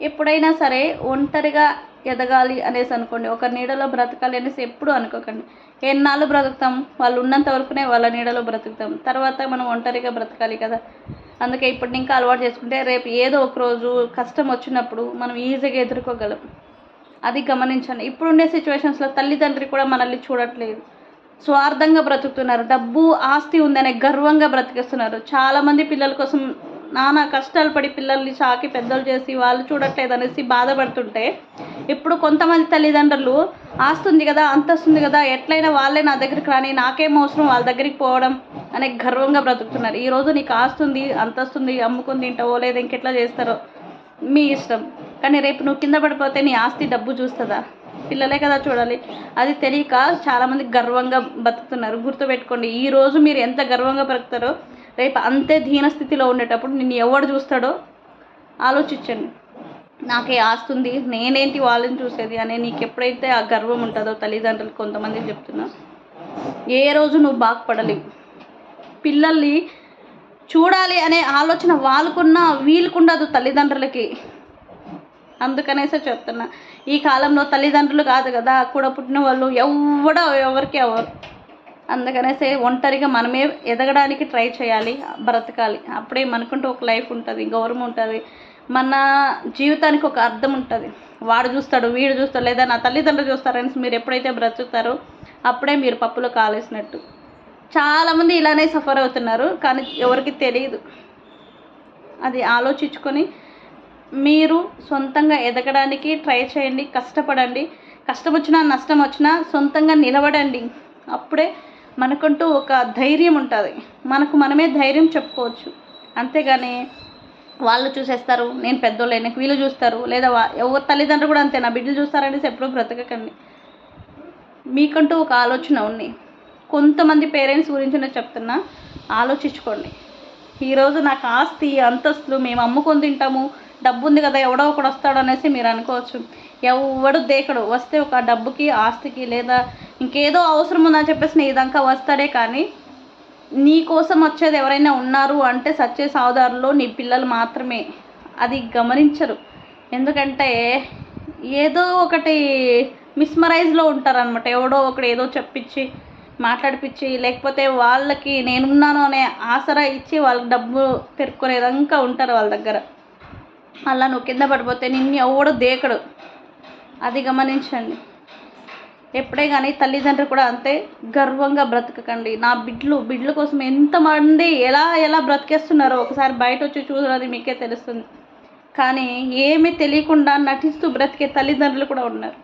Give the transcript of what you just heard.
ఎప్పుడైనా సరే ఒంటరిగా ఎదగాలి అనేసి అనుకోండి. ఒక నీడలో బ్రతకాలి అనేసి ఎప్పుడు అనుకోకండి. ఎన్నాళ్ళు బ్రతుకుతాం? వాళ్ళు ఉన్నంత వరకునే వాళ్ళ నీడలో బ్రతుకుతాం. తర్వాత మనం ఒంటరిగా బ్రతకాలి కదా. అందుకే ఇప్పుడు ఇంకా అలవాటు చేసుకుంటే రేపు ఏదో ఒక రోజు కష్టం వచ్చినప్పుడు మనం ఈజీగా ఎదుర్కోగలం. అది గమనించండి. ఇప్పుడుండే సిచ్యువేషన్స్లో తల్లిదండ్రి కూడా మనల్ని చూడట్లేదు. స్వార్థంగా బ్రతుకుతున్నారు. డబ్బు ఆస్తి ఉందనే గర్వంగా బ్రతికేస్తున్నారు. చాలామంది పిల్లల కోసం నానా కష్టాలు పడి పిల్లల్ని సాకి పెద్దలు చేసి వాళ్ళు చూడట్లేదు అనేసి బాధపడుతుంటే ఇప్పుడు కొంతమంది తల్లిదండ్రులు ఆస్తుంది కదా అంతస్తుంది కదా ఎట్లయినా వాళ్ళే నా దగ్గరికి రాని నాకేం అవసరం వాళ్ళ దగ్గరికి పోవడం అనే గర్వంగా బ్రతుకుతున్నారు. ఈరోజు నీకు ఆస్తుంది అంతస్తుంది అమ్ముకుని తింటావో లేదా ఇంకెట్లా చేస్తారో మీ ఇష్టం. కానీ రేపు నువ్వు కింద పడిపోతే నీ ఆస్తి డబ్బు చూస్తుందా? పిల్లలే కదా చూడాలి. అది తెలియక చాలామంది గర్వంగా బతుకుతున్నారు గుర్తుపెట్టుకోండి ఈ రోజు మీరు ఎంత గర్వంగా బ్రతుకుతారో రేపు అంతే దీన స్థితిలో ఉండేటప్పుడు నిన్ను ఎవడు చూస్తాడో ఆలోచించండి. నాకే ఆస్తుంది నేనేంటి వాళ్ళని చూసేది అనే నీకు ఎప్పుడైతే ఆ గర్వం ఉంటుందో తల్లిదండ్రులు కొంతమంది చెప్తున్నా ఏ రోజు నువ్వు బాగుపడలేవు. పిల్లల్ని చూడాలి అనే ఆలోచన వాళ్ళకున్న వీళ్ళకుండదు తల్లిదండ్రులకి. అందుకనేసే చెప్తున్నా ఈ కాలంలో తల్లిదండ్రులు కాదు కదా కూడా పుట్టిన వాళ్ళు ఎవడ ఎవరికి ఎవరు అందుకనేసే ఒంటరిగా మనమే ఎదగడానికి ట్రై చేయాలి బ్రతకాలి. అప్పుడే మనకుంటూ ఒక లైఫ్ ఉంటుంది గౌరవం ఉంటుంది. మన జీవితానికి ఒక అర్థం ఉంటుంది. వాడు చూస్తాడు వీడు చూస్తాడు లేదా నా తల్లిదండ్రులు చూస్తారని మీరు ఎప్పుడైతే బ్రతుకుతారో అప్పుడే మీరు పప్పులో కాలేసినట్టు. చాలామంది ఇలానే సఫర్ అవుతున్నారు కానీ ఎవరికి తెలియదు. అది ఆలోచించుకొని మీరు సొంతంగా ఎదగడానికి ట్రై చేయండి కష్టపడండి. కష్టం వచ్చినా నష్టం వచ్చినా సొంతంగా నిలబడండి. అప్పుడే మనకంటూ ఒక ధైర్యం ఉంటుంది. మనకు మనమే ధైర్యం చెప్పుకోవచ్చు. అంతేగాని వాళ్ళు చూసేస్తారు నేను పెద్దోళ్ళే నాకు వీళ్ళు చూస్తారు లేదా ఎవరు ఎవరి తల్లిదండ్రులు కూడా అంతే నా బిడ్డలు చూస్తారనేసి ఎప్పుడూ బ్రతకకండి. మీకంటూ ఒక ఆలోచన ఉంది. కొంతమంది పేరెంట్స్ గురించి నేను చెప్తున్నా ఆలోచించుకోండి. ఈరోజు నాకు ఆస్తి అంతస్తులు మేము అమ్ముకొని తింటాము డబ్బు ఉంది కదా ఎవడో ఒకడు వస్తాడు అనేసి మీరు అనుకోవచ్చు. ఎవడు దేకడు వస్తే ఒక డబ్బుకి ఆస్తికి లేదా ఇంకేదో అవసరం ఉందని చెప్పేసి నీ దాకా వస్తాడే కానీ నీ కోసం వచ్చేది ఎవరైనా ఉన్నారు అంటే సచ్చే సావుదారులో నీ పిల్లలు మాత్రమే. అది గమనించరు. ఎందుకంటే ఏదో ఒకటి మిస్మరైజ్లో ఉంటారనమాట ఎవడో ఒకడు ఏదో చెప్పించి మాట్లాడిపించి లేకపోతే వాళ్ళకి నేనున్నాను అనే ఆసరా ఇచ్చి వాళ్ళకి డబ్బు పెరుక్కునేదాకా ఉంటారు వాళ్ళ దగ్గర. అలా నువ్వు కింద పడిపోతే నిన్ను ఎవడు దేకడు. అది గమనించండి. ఎప్పుడే కానీ తల్లిదండ్రులు కూడా అంతే గర్వంగా బ్రతకకండి. నా బిడ్డలు బిడ్డల కోసం ఎంతమంది ఎలా ఎలా బ్రతికేస్తున్నారో ఒకసారి బయట వచ్చి చూసినది మీకే తెలుస్తుంది. కానీ ఏమీ తెలియకుండా నటిస్తూ బ్రతికే తల్లిదండ్రులు కూడా ఉన్నారు.